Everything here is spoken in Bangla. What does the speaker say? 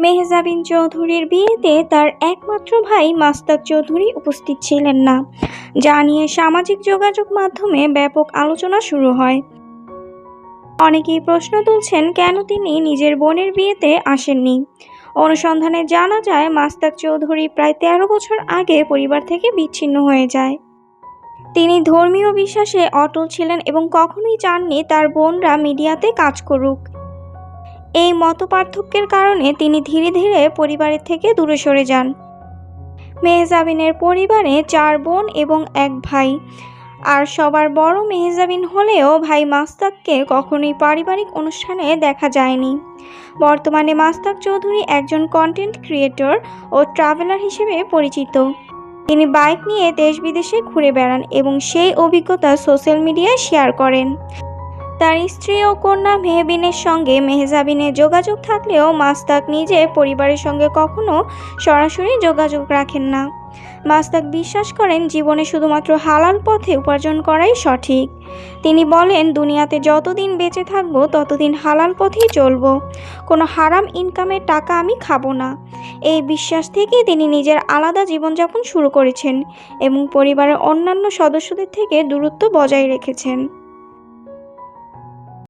মেহজাবিন চৌধুরীর বিয়েতে তার একমাত্র ভাই মাস্তাক চৌধুরী উপস্থিত ছিলেন না। যা নিয়ে সামাজিক যোগাযোগ মাধ্যমে ব্যাপক আলোচনা শুরু হয়। অনেকেই প্রশ্ন তুলছেন, কেন তিনি নিজের বোনের বিয়েতে আসেননি? অনুসন্ধানে জানা যায়, মাস্তাক চৌধুরী প্রায় তেরো বছর আগে পরিবার থেকে বিচ্ছিন্ন হয়ে যায়। তিনি ধর্মীয় বিশ্বাসে অটল ছিলেন এবং কখনোই চাননি তার বোনরা মিডিয়াতে কাজ করুক। এই মতপার্থক্যের কারণে তিনি ধীরে ধীরে পরিবারের থেকে দূরে সরে যান। মেহজাবিনের পরিবারে চার বোন এবং এক ভাই। আর সবার বড় মেহজাবিন হলেও ভাই মাস্তাককে কখনোই পারিবারিক অনুষ্ঠানে দেখা যায়নি। বর্তমানে মাস্তাক চৌধুরী একজন কন্টেন্ট ক্রিয়েটর ও ট্রাভেলার হিসেবে পরিচিত। তিনি বাইক নিয়ে দেশ বিদেশে ঘুরে বেড়ান এবং সেই অভিজ্ঞতা সোশ্যাল মিডিয়ায় শেয়ার করেন। তার স্ত্রী ও কন্যা মেহবিনের সঙ্গে মেহজাবিনের যোগাযোগ থাকলেও মাস্তাক নিজে পরিবারের সঙ্গে কখনো সরাসরি যোগাযোগ রাখেন না। মাস্তাক বিশ্বাস করেন, জীবনে শুধুমাত্র হালাল পথে উপার্জন করাই সঠিক। তিনি বলেন, দুনিয়াতে যতদিন বেঁচে থাকব, ততদিন হালাল পথেই চলব। কোনো হারাম ইনকামের টাকা আমি খাব না। এই বিশ্বাস থেকেই তিনি নিজের আলাদা জীবনযাপন শুরু করেছেন এবং পরিবারের অন্যান্য সদস্যদের থেকে দূরত্ব বজায় রেখেছেন।